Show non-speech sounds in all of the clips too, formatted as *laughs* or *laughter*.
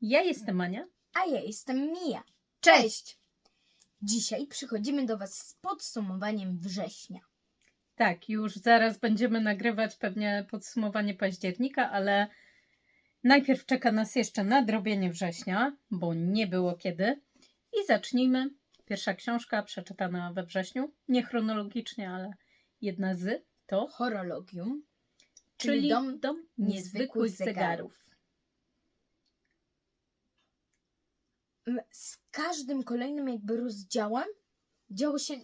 Ja jestem Ania. A ja jestem Mija. Cześć! Dzisiaj przychodzimy do Was z podsumowaniem września. Tak, już zaraz będziemy nagrywać pewnie podsumowanie października, ale najpierw czeka nas jeszcze nadrobienie września, bo nie było kiedy. I zacznijmy. Pierwsza książka przeczytana we wrześniu, nie chronologicznie, ale jedna z to, Horologium, czyli Dom Dom Niezwykłych Niezwykłych Zegarów. Zegarów. M, Z każdym kolejnym jakby rozdziałem działo się...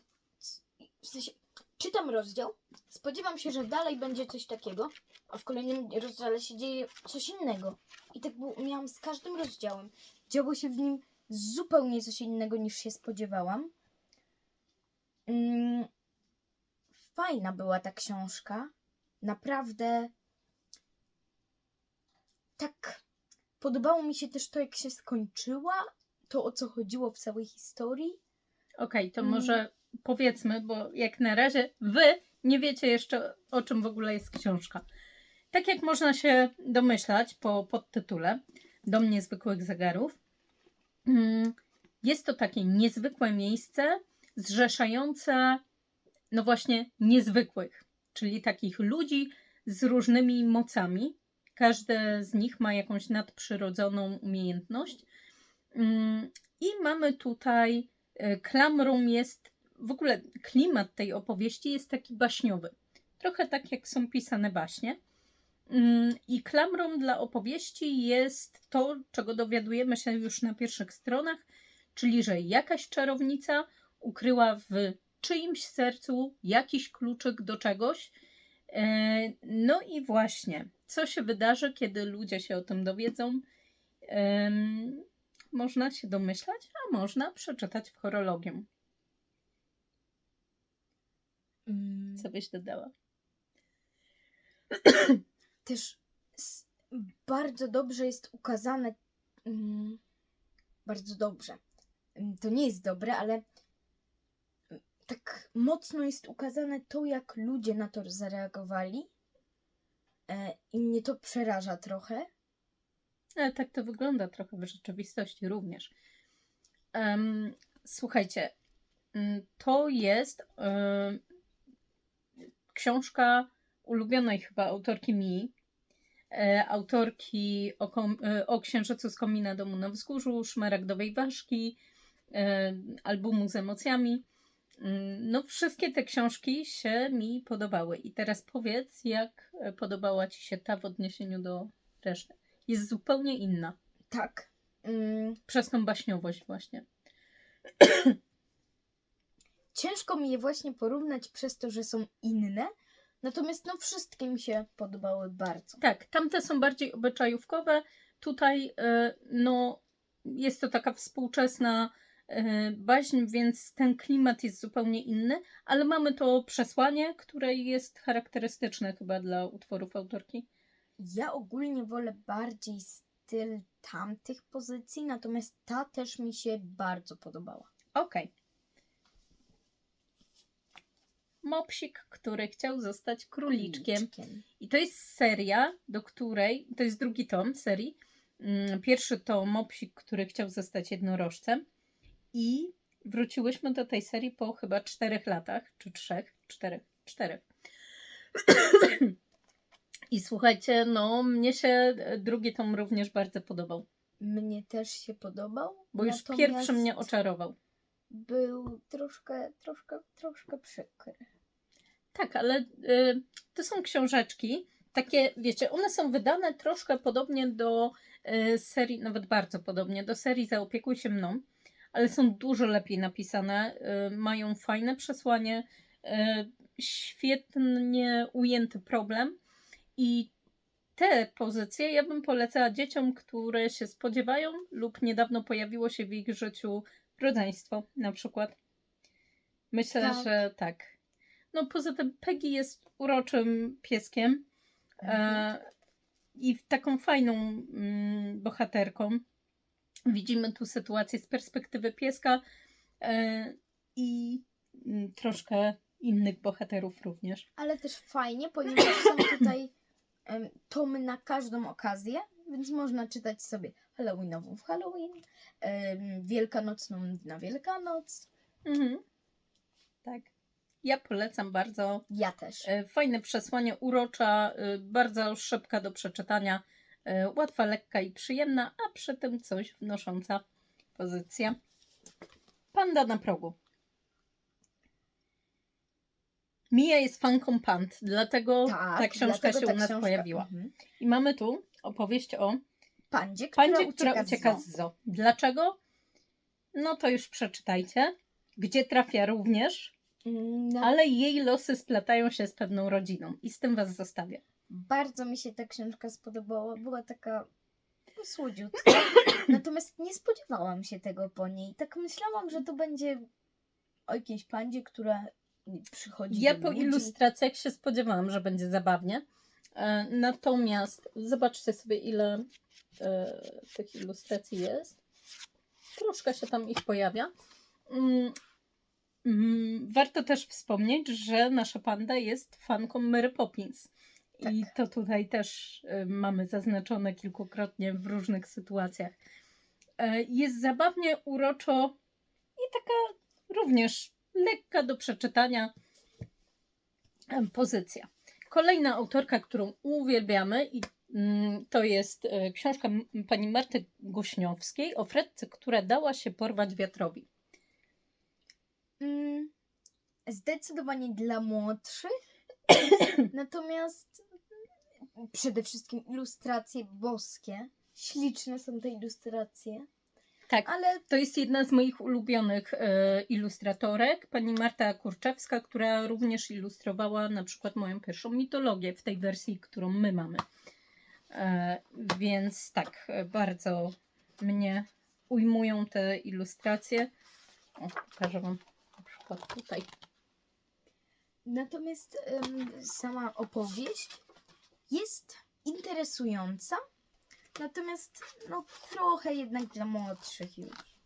W sensie, czytam rozdział, spodziewam się, że dalej będzie coś takiego, a w kolejnym rozdziale się dzieje coś innego. I tak było, miałam z każdym rozdziałem. Działo się w nim zupełnie coś innego niż się spodziewałam. Mm, fajna była ta książka. Naprawdę tak podobało mi się też to, jak się skończyła, to o co chodziło w całej historii. Okej, to Mm. może powiedzmy, bo jak na razie wy nie wiecie jeszcze o czym w ogóle jest książka. Tak jak można się domyślać po podtytule Dom Niezwykłych Zegarów, mm, jest to takie niezwykłe miejsce zrzeszające, no właśnie, niezwykłych, czyli takich ludzi z różnymi mocami. Każdy z nich ma jakąś nadprzyrodzoną umiejętność. Mm, I mamy tutaj e, klamrą jest, w ogóle klimat tej opowieści jest taki baśniowy. Trochę tak jak są pisane baśnie. Mm, I klamrą dla opowieści jest to, czego dowiadujemy się już na pierwszych stronach, czyli że jakaś czarownica ukryła w czyimś sercu jakiś kluczyk do czegoś. E, No i właśnie, co się wydarzy, kiedy ludzie się o tym dowiedzą? Można się domyślać, a można przeczytać w horologium. Mm, Co byś dodała? *clears throat* też bardzo dobrze jest ukazane. mm, bardzo dobrze. Mm, To nie jest dobre, ale tak mocno jest ukazane to, jak ludzie na to zareagowali. E, I mnie to przeraża trochę. Ale tak to wygląda trochę w rzeczywistości również. Em, słuchajcie, mm, to jest em, książka ulubionej chyba autorki Mi, e, autorki o, kom, e, o Księżycu z Komina Domu na Wzgórzu, Szmaragdowej Ważki, albumu z emocjami. Mm, No, wszystkie te książki się mi podobały. I teraz powiedz, jak podobała Ci się ta w odniesieniu do reszty. Jest zupełnie inna. Tak. Mm, Przez tą baśniowość właśnie. *clears throat* ciężko mi je właśnie porównać przez to, że są inne. Natomiast no wszystkie mi się podobały bardzo. Tak, tamte są bardziej obyczajówkowe. Tutaj e, no, jest to taka współczesna e, baśń, więc ten klimat jest zupełnie inny, ale mamy to przesłanie, które jest charakterystyczne chyba dla utworów autorki. Ja ogólnie wolę bardziej styl tamtych pozycji, natomiast ta też mi się bardzo podobała. Okej. Mopsik, który chciał zostać króliczkiem. I to jest seria, do której, to jest drugi tom serii. Mm, Pierwszy to Mopsik, który chciał zostać jednorożcem. I wróciłyśmy do tej serii po chyba czterech latach, czy trzech, czterech, czterech. *coughs* I słuchajcie, no mnie się e, drugi tom również bardzo podobał, Mnie też się podobał. bo już pierwszy mnie oczarował. Był troszkę, troszkę, troszkę przykry. Tak, ale y, to są książeczki, takie, wiecie, one są wydane troszkę podobnie do y, serii, nawet bardzo podobnie, do serii Zaopiekuj się mną, ale są dużo lepiej napisane, y, mają fajne przesłanie, y, świetnie ujęty problem i te pozycje ja bym polecała dzieciom, które się spodziewają lub niedawno pojawiło się w ich życiu rodzeństwo na przykład. Myślę, Tak. że tak. No poza tym Peggy jest uroczym pieskiem e, i taką fajną mm, bohaterką. Widzimy tu sytuację z perspektywy pieska e, i mm, troszkę innych bohaterów również. Ale też fajnie, ponieważ są tutaj em, tomy na każdą okazję, więc można czytać sobie Halloweenową w Halloween, Wielkanocną na Wielkanoc. Mhm. Tak. Ja polecam bardzo. Ja też. E, Fajne przesłanie, urocza, e, bardzo szybka do przeczytania, e, łatwa, lekka i przyjemna, a przy tym coś wnosząca pozycja. Panda na progu. Mija jest fanką pand, dlatego ta książka dlatego się ta u nas książka- pojawiła. Mhm. I mamy tu opowieść o Pandzie, która, pandzie, która ucieka, ucieka z zoo. z zoo. Dlaczego? No to już przeczytajcie. Gdzie trafia również, Mm, no, ale jej losy splatają się z pewną rodziną i z tym was zostawię. Bardzo mi się ta książka spodobała. Była taka słodziutka. *coughs* Natomiast nie spodziewałam się tego po niej. Tak myślałam, że to będzie o jakiejś pandzie, która przychodzi Ja po ludzi. ilustracjach się spodziewałam, że będzie zabawnie. E, Natomiast zobaczcie sobie, ile e, tych ilustracji jest. Troszkę się tam ich pojawia. Mm, mm, Warto też wspomnieć, że nasza panda jest fanką Mary Poppins. I Tak. to tutaj też e, mamy zaznaczone kilkukrotnie w różnych sytuacjach. Jest zabawnie, uroczo i taka również lekka do przeczytania pozycja. Kolejna autorka, którą uwielbiamy, i mm, to jest e, książka pani Marty Gośniowskiej o Fredce, która dała się porwać wiatrowi. Mm, zdecydowanie dla młodszych. *coughs* Natomiast mm, przede wszystkim ilustracje boskie. Śliczne są te ilustracje. Tak, Ale to jest jedna z moich ulubionych e, ilustratorek, pani Marta Kurczewska, która również ilustrowała na przykład moją pierwszą mitologię w tej wersji, którą my mamy. E, więc tak, bardzo mnie ujmują te ilustracje. O, pokażę Wam na przykład tutaj. Natomiast em, sama opowieść jest interesująca, natomiast no, trochę jednak dla młodszych już.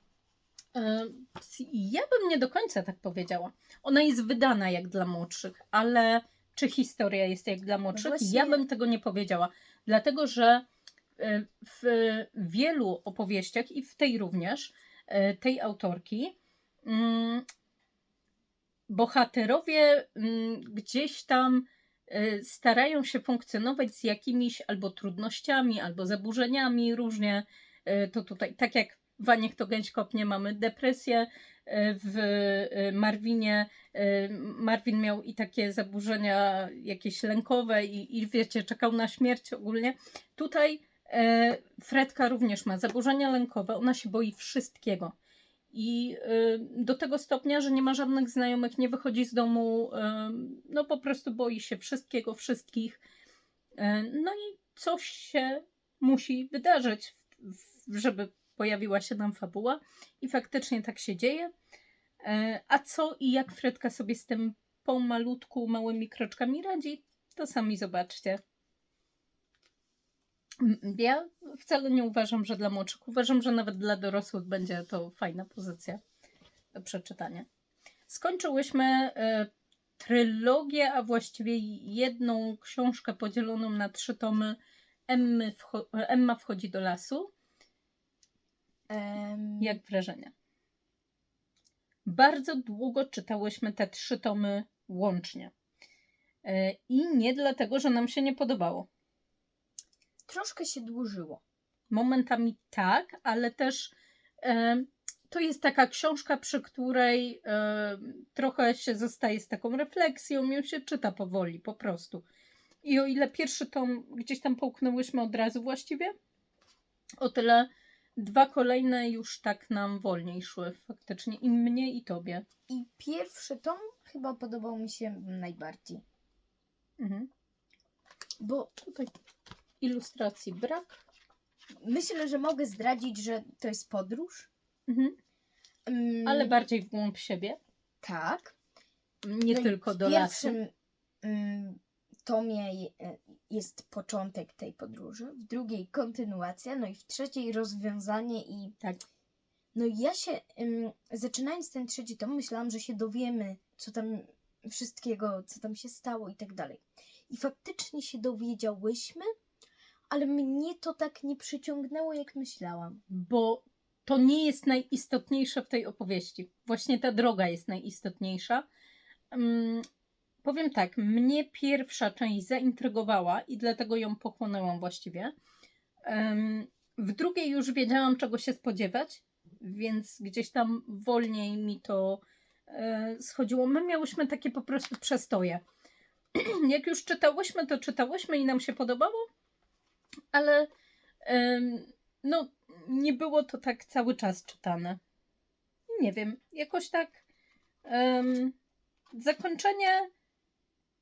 Ja bym nie do końca tak powiedziała. Ona jest wydana jak dla młodszych, ale czy historia jest jak dla młodszych? właśnie- Ja bym tego nie powiedziała. Dlatego, że e, w wielu opowieściach i w tej również, e, tej autorki, mm, bohaterowie mm, gdzieś tam starają się funkcjonować z jakimiś albo trudnościami, albo zaburzeniami różnie. E, To tutaj, tak jak Waniek to gęś kopnie, mamy depresję. E, W Marwinie Marvin miał i takie zaburzenia jakieś lękowe i, i wiecie, czekał na śmierć ogólnie. Tutaj Fredka również ma zaburzenia lękowe, ona się boi wszystkiego. I e, do tego stopnia, że nie ma żadnych znajomych, nie wychodzi z domu, e, no po prostu boi się wszystkiego, wszystkich. E, No i coś się musi wydarzyć, żeby pojawiła się nam fabuła. I faktycznie tak się dzieje. A co i jak Fredka sobie z tym pomalutku, małymi kroczkami radzi, to sami zobaczcie. M- Ja wcale nie uważam, że dla młodszych. Uważam, że nawet dla dorosłych będzie to fajna pozycja do przeczytania. Skończyłyśmy e, trylogię, a właściwie jedną książkę podzieloną na trzy tomy. Emmy wcho- Emma wchodzi do lasu. Em, Jak wrażenia? Bardzo długo czytałyśmy te trzy tomy łącznie. E, I nie dlatego, że nam się nie podobało. Troszkę się dłużyło. Momentami tak, ale też e, to jest taka książka, przy której e, trochę się zostaje z taką refleksją, ją się czyta powoli, po prostu. I o ile pierwszy tom gdzieś tam połknęłyśmy od razu właściwie, o tyle dwa kolejne już tak nam wolniej szły faktycznie. I mnie, i tobie. I pierwszy tom chyba podobał mi się najbardziej. Mhm. Bo Tutaj ilustracji brak. myślę, że mogę zdradzić, że to jest podróż. Mhm. Em, Ale bardziej w głąb siebie. tak. Nie No tylko w do lasu. pierwszym mm, tomie e, jest początek tej podróży, w drugiej kontynuacja, no i w trzeciej rozwiązanie i Tak. no i ja się ym, zaczynając ten trzeci tom myślałam, że się dowiemy co tam wszystkiego, co tam się stało i tak dalej. I faktycznie się dowiedziałyśmy, ale mnie to tak nie przyciągnęło, jak myślałam. bo to nie jest najistotniejsze w tej opowieści. Właśnie ta droga jest najistotniejsza. Mm, powiem tak, mnie pierwsza część zaintrygowała i dlatego ją pochłonęłam właściwie. Em, w drugiej już wiedziałam, czego się spodziewać, więc gdzieś tam wolniej mi to e, schodziło. My miałyśmy takie po prostu przestoje. *clears throat* Jak już czytałyśmy, to czytałyśmy i nam się podobało, ale no, nie było to tak cały czas czytane. Nie wiem, jakoś tak. zakończenie,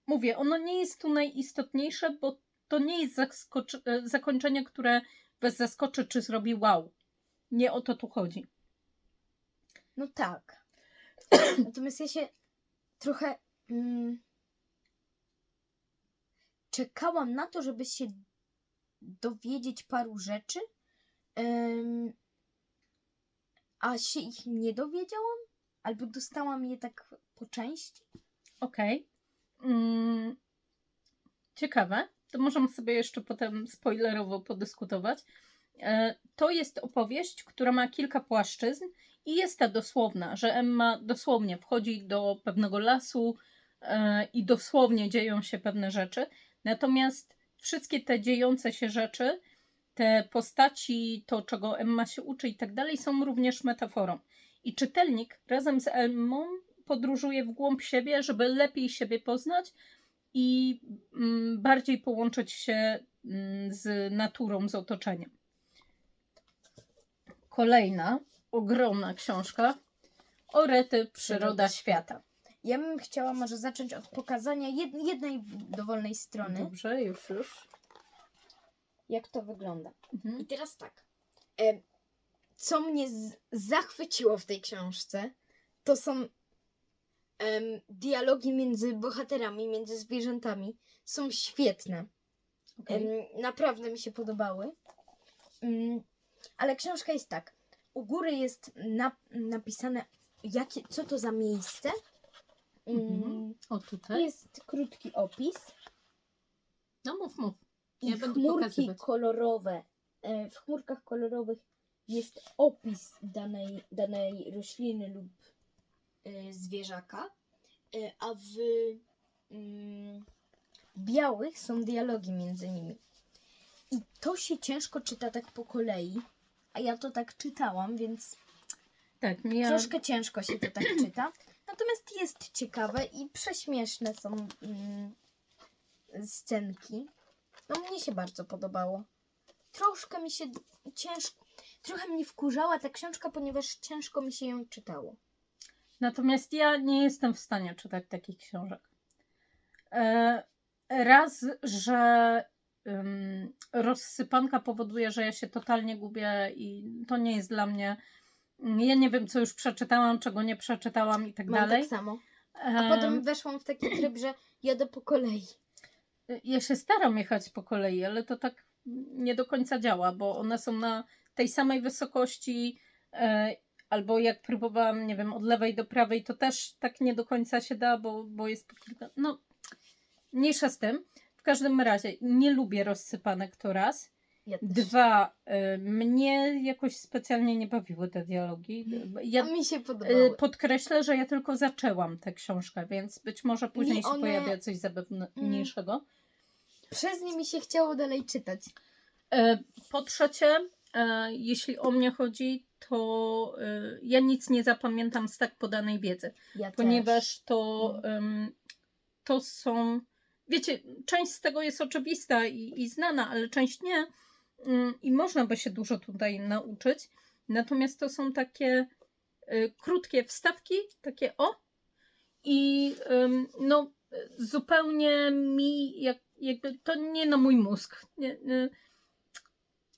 mówię, ono nie jest tu najistotniejsze, bo to nie jest e, zakończenie, które was zaskoczy, czy zrobi wow. Nie o to tu chodzi. No tak. *clears throat* Natomiast ja się trochę mm, czekałam na to, żeby się dowiedzieć paru rzeczy, a się ich nie dowiedziałam, albo dostałam je tak po części. Okej. Mm, ciekawe. To możemy sobie jeszcze potem spoilerowo podyskutować. E, To jest opowieść, która ma kilka płaszczyzn i jest ta dosłowna, że Emma dosłownie wchodzi do pewnego lasu e, i dosłownie dzieją się pewne rzeczy. Natomiast wszystkie te dziejące się rzeczy, te postaci, to czego Emma się uczy i tak dalej, są również metaforą. I czytelnik razem z Emmą podróżuje w głąb siebie, żeby lepiej siebie poznać i mm, bardziej połączyć się mm, z naturą, z otoczeniem. Kolejna ogromna książka Orety Przyroda Świata. Ja bym chciała może zacząć od pokazania jed- jednej dowolnej strony, Dobrze, już, już. jak to wygląda. Mhm. I teraz tak. E, co mnie z- zachwyciło w tej książce, to są em, dialogi między bohaterami, między zwierzętami. Są świetne. Okej. Naprawdę mi się podobały. Mm, ale książka jest tak. U góry jest na, napisane, jakie, co to za miejsce. Mm, Mhm. O tutaj. Jest krótki opis. No mów, mów. I Ja będę chmurki pokazywać. kolorowe. e, W chmurkach kolorowych jest opis danej, danej rośliny lub e, zwierzaka, e, a w mm, białych są dialogi między nimi. I to się ciężko czyta tak po kolei, a ja to tak czytałam, więc Tak, ja... troszkę ciężko się to tak czyta. Natomiast jest ciekawe i prześmieszne są mm, scenki. No mnie się bardzo podobało. Troszkę mi się ciężko, trochę mnie wkurzała ta książka, ponieważ ciężko mi się ją czytało. Natomiast ja nie jestem w stanie czytać takich książek. E, Raz, że rozsypanka powoduje, że ja się totalnie gubię i to nie jest dla mnie. Ja nie wiem, co już przeczytałam, czego nie przeczytałam i tak Mam dalej. tak samo. A Em, potem weszłam w taki tryb, że jadę po kolei. Ja się staram jechać po kolei, ale to tak nie do końca działa, bo one są na tej samej wysokości, e, albo jak próbowałam, nie wiem, od lewej do prawej, to też tak nie do końca się da, bo, bo jest po kilka. No, mniejsza z tym. W każdym razie nie lubię rozsypanek to raz. Ja. Dwa, e, mnie jakoś specjalnie nie bawiły te dialogi. Ja A mi się e, podobało. podkreślę, że ja tylko zaczęłam tę książkę, więc być może później Mi się one- pojawia coś zabawniejszego. Przez nie mi się chciało dalej czytać. E, Po trzecie, e, jeśli o mnie chodzi, to e, ja nic nie zapamiętam z tak podanej wiedzy, Ja ponieważ to, em, to są. Wiecie, część z tego jest oczywista i, i znana, ale część nie. Mm, I można by się dużo tutaj nauczyć. Natomiast to są takie e, krótkie wstawki, takie o. I no, zupełnie mi, jak, jakby to nie na mój mózg. Nie, nie,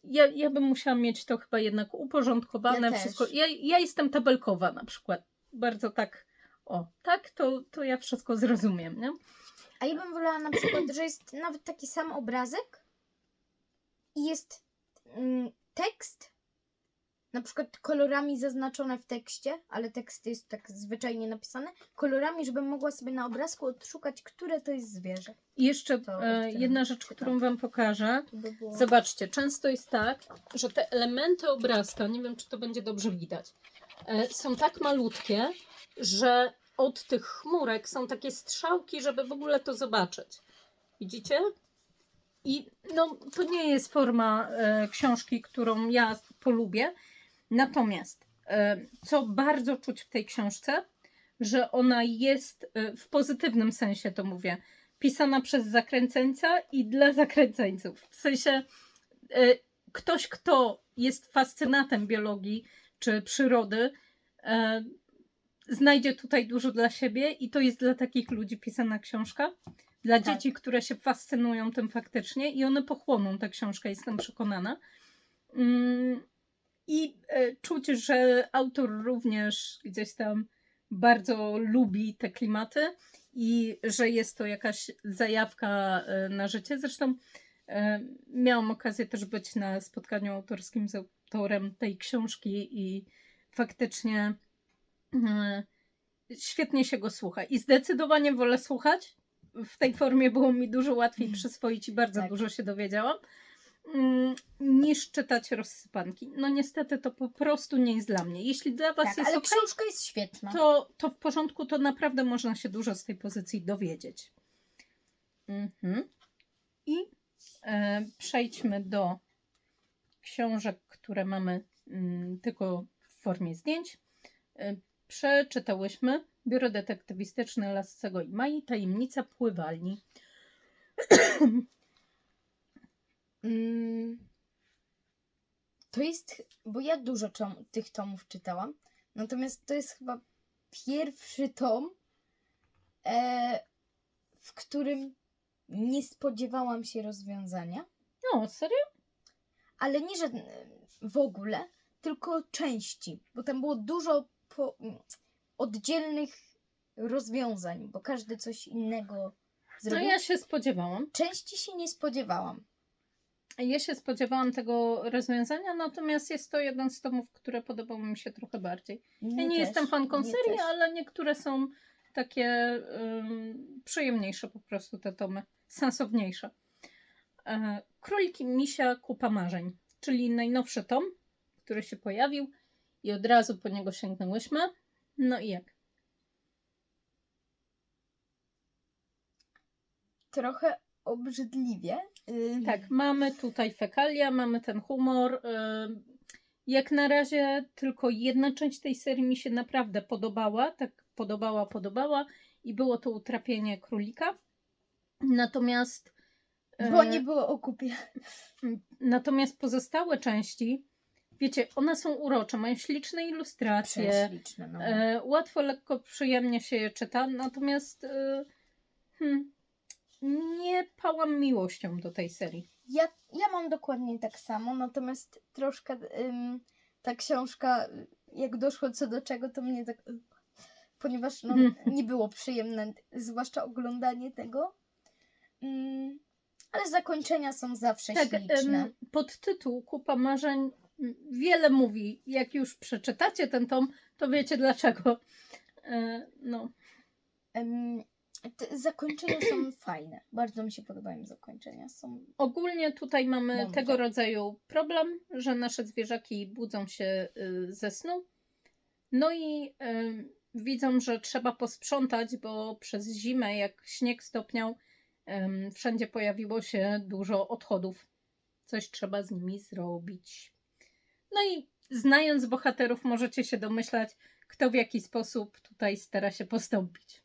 ja, ja bym musiała mieć to chyba jednak uporządkowane Ja wszystko. Ja, ja jestem tabelkowa na przykład. Bardzo tak, o, tak, to, to ja wszystko zrozumiem, nie? A ja bym wolała na przykład, że jest nawet taki sam obrazek i jest mm, tekst na przykład kolorami zaznaczone w tekście, ale tekst jest tak zwyczajnie napisany, kolorami, żebym mogła sobie na obrazku odszukać, które to jest zwierzę. I jeszcze To e, jedna rzecz, czytam. którą Wam pokażę. By było... Zobaczcie, często jest tak, że te elementy obrazka, nie wiem czy to będzie dobrze widać, e, są tak malutkie, że od tych chmurek są takie strzałki, żeby w ogóle to zobaczyć. Widzicie? I no, to nie jest forma e, książki, którą ja polubię. Natomiast, e, co bardzo czuć w tej książce, że ona jest e, w pozytywnym sensie, to mówię, pisana przez zakręceńca i dla zakręceńców. W sensie e, ktoś, kto jest fascynatem biologii czy przyrody, e, znajdzie tutaj dużo dla siebie i to jest dla takich ludzi pisana książka. Dla Tak. dzieci, które się fascynują tym faktycznie i one pochłoną tę książkę, jestem przekonana. Mm, I e, czuć, że autor również gdzieś tam bardzo lubi te klimaty i że jest to jakaś zajawka e, na życie. Zresztą e, miałam okazję też być na spotkaniu autorskim z autorem tej książki i faktycznie e, świetnie się go słucha. I zdecydowanie wolę słuchać. W tej formie było mi dużo łatwiej Mm. przyswoić i bardzo Tak. dużo się dowiedziałam. mm, Niż czytać rozsypanki. No niestety to po prostu nie jest dla mnie. Jeśli dla Was Tak, jest ale ok, książka jest świetna. to, to w porządku, to naprawdę można się dużo z tej pozycji dowiedzieć. Mhm. I e, przejdźmy do książek, które mamy mm, tylko w formie zdjęć. E, przeczytałyśmy Biuro Detektywistyczne Lassego i Mai, Tajemnica Pływalni. *clears throat* Mm, to jest, bo ja dużo tom, tych tomów czytałam, natomiast to jest chyba pierwszy tom, e, w którym nie spodziewałam się rozwiązania, No, serio? ale nie, że w ogóle, tylko części, bo tam było dużo po, oddzielnych rozwiązań, bo każdy coś innego No zrobił. ja się spodziewałam. Części się nie spodziewałam. Ja się spodziewałam tego rozwiązania, natomiast jest to jeden z tomów, które podobał mi się trochę bardziej. Ja Mnie nie też, jestem fanką mnie serii, też. ale niektóre są takie ym, przyjemniejsze po prostu te tomy, sensowniejsze. E, Króliki Misia Kupa Marzeń, czyli najnowszy tom, który się pojawił i od razu po niego sięgnęłyśmy. No i jak? trochę obrzydliwie. Ym, Tak, mamy tutaj fekalia, mamy ten humor. ym, Jak na razie tylko jedna część tej serii mi się naprawdę podobała, tak podobała, podobała i było to utrapienie królika. Natomiast Bo e, nie było o kupie. natomiast pozostałe części, wiecie, one są urocze, mają śliczne ilustracje, Prześliczne, no. e, łatwo, lekko, przyjemnie się je czyta, natomiast e, hmm, nie pałam miłością do tej serii. Ja, ja mam dokładnie tak samo, natomiast troszkę ym, ta książka, jak doszło co do czego, to mnie tak. Ponieważ no, Mhm. nie było przyjemne, zwłaszcza oglądanie tego. Ym, ale zakończenia są zawsze Tak, śliczne. em, podtytuł Kupa Marzeń wiele mówi. Jak już przeczytacie ten tom, to wiecie dlaczego. E, No, te zakończenia są *clears throat* fajne. Bardzo mi się podobają zakończenia. Są ogólnie tutaj mamy Mądre. tego rodzaju problem, że nasze zwierzaki budzą się y, ze snu. No i widzą, że trzeba posprzątać, bo przez zimę, jak śnieg stopniał, wszędzie pojawiło się dużo odchodów. Coś trzeba z nimi zrobić. No i znając bohaterów, możecie się domyślać, kto w jaki sposób tutaj stara się postąpić.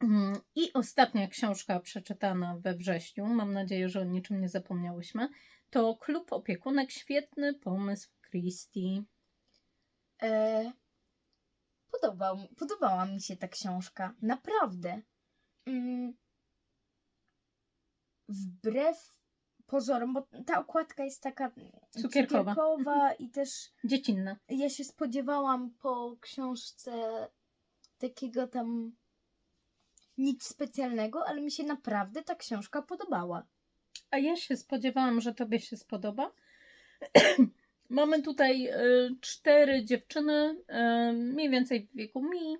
Mm, I ostatnia książka przeczytana we wrześniu, mam nadzieję, że o niczym nie zapomniałyśmy, to Klub Opiekunek. Świetny pomysł Christie. E, podobał, podobała mi się ta książka. Naprawdę. Mm, wbrew pozorom, bo ta okładka jest taka Cukierkowa. cukierkowa i też Dziecinna. ja się spodziewałam po książce takiego tam nic specjalnego, ale mi się naprawdę ta książka podobała. A ja się spodziewałam, że tobie się spodoba. *clears throat* mamy tutaj e, cztery dziewczyny, e, mniej więcej w wieku mi,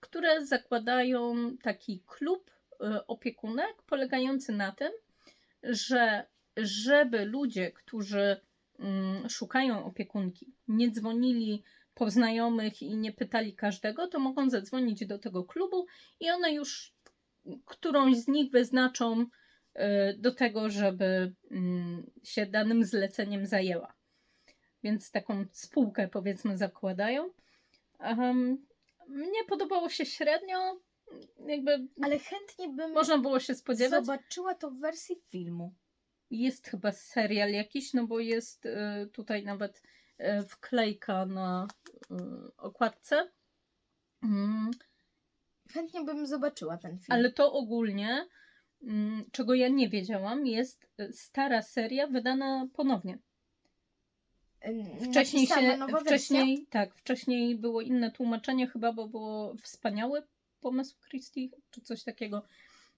które zakładają taki klub e, opiekunek polegający na tym, że żeby ludzie, którzy mm, szukają opiekunki, nie dzwonili po znajomych i nie pytali każdego, to mogą zadzwonić do tego klubu i one już którąś z nich wyznaczą e, do tego, żeby mm, się danym zleceniem zajęła. Więc taką spółkę powiedzmy zakładają. Em, Mnie podobało się średnio. Jakby Ale chętnie bym można było się spodziewać. zobaczyła to w wersji filmu. Jest chyba serial jakiś, no bo jest e, tutaj nawet e, wklejka na e, okładce. Mm, Chętnie bym zobaczyła ten film. Ale to ogólnie, mm, czego ja nie wiedziałam, jest stara seria wydana ponownie. Ym, Wcześniej napisana się, nowa wcześniej, tak, wcześniej było inne tłumaczenie, chyba, bo było wspaniały pomysł Christie, czy coś takiego.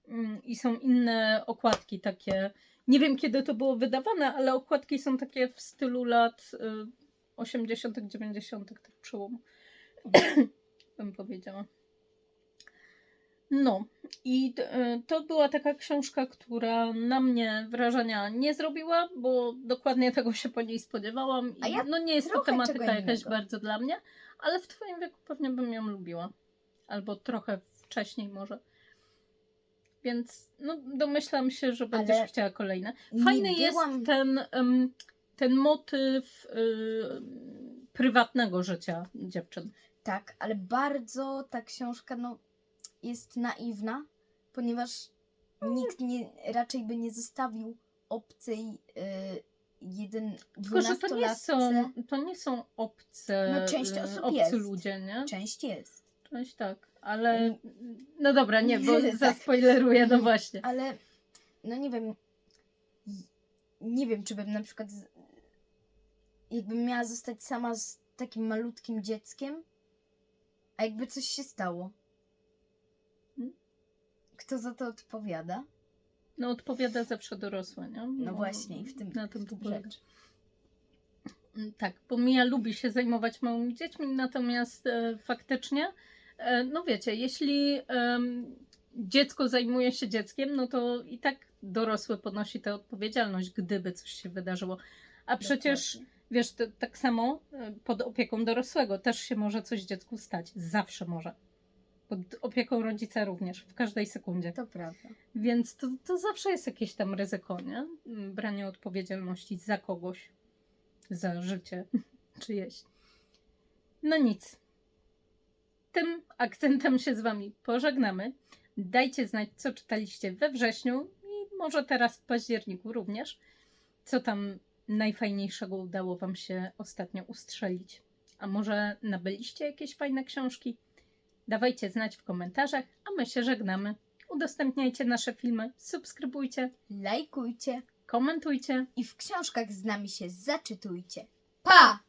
Mm, I są inne okładki takie. Nie wiem, kiedy to było wydawane, ale okładki są takie w stylu lat y, 80., 90., tak przełomu. *clears throat* bym powiedziała. No, i y, to była taka książka, która na mnie wrażenia nie zrobiła, bo dokładnie tego się po niej spodziewałam. I, ja no nie jest to tematyka jakaś bardzo dla mnie, ale w Twoim wieku pewnie bym ją lubiła. Albo trochę wcześniej może. Więc no, domyślam się, że będziesz Ale chciała kolejne. Fajny jest byłam- ten, em, ten motyw y, prywatnego życia dziewczyn. Tak, ale bardzo ta książka no, jest naiwna, ponieważ nikt nie, raczej by nie zostawił obcej y, jeden Tylko, że to nie są, to nie są obce, No, część osób obcy jest. ludzie, nie? Część jest, Część tak, ale Mm. no dobra, nie, bo *laughs* Tak. zaspoileruję, no właśnie. ale no nie wiem, nie wiem, czy bym na przykład z, jakbym miała zostać sama z takim malutkim dzieckiem, a jakby coś się stało. Hmm? Kto za to odpowiada? No odpowiada zawsze dorosłe, nie? No właśnie, i w tym, na tym w tym rzecz. Mm, Tak, bo Mia lubi się zajmować małymi dziećmi, natomiast e, faktycznie, no wiecie, jeśli dziecko zajmuje się dzieckiem, no to i tak dorosły ponosi tę odpowiedzialność, gdyby coś się wydarzyło. A przecież, Dokładnie. wiesz, to, tak samo e, pod opieką dorosłego też się może coś dziecku stać. Zawsze może. Pod opieką rodzica również, w każdej sekundzie. To prawda. Więc to, to zawsze jest jakieś tam ryzyko, nie? Branie odpowiedzialności za kogoś, za życie *laughs* czyjeś. No nic. Tym akcentem się z Wami pożegnamy. Dajcie znać, co czytaliście we wrześniu i może teraz w październiku również. Co tam najfajniejszego udało Wam się ostatnio ustrzelić? A może nabyliście jakieś fajne książki? Dawajcie znać w komentarzach, a my się żegnamy. Udostępniajcie nasze filmy, subskrybujcie, Lajkujcie komentujcie. i w książkach z nami się zaczytujcie. Pa!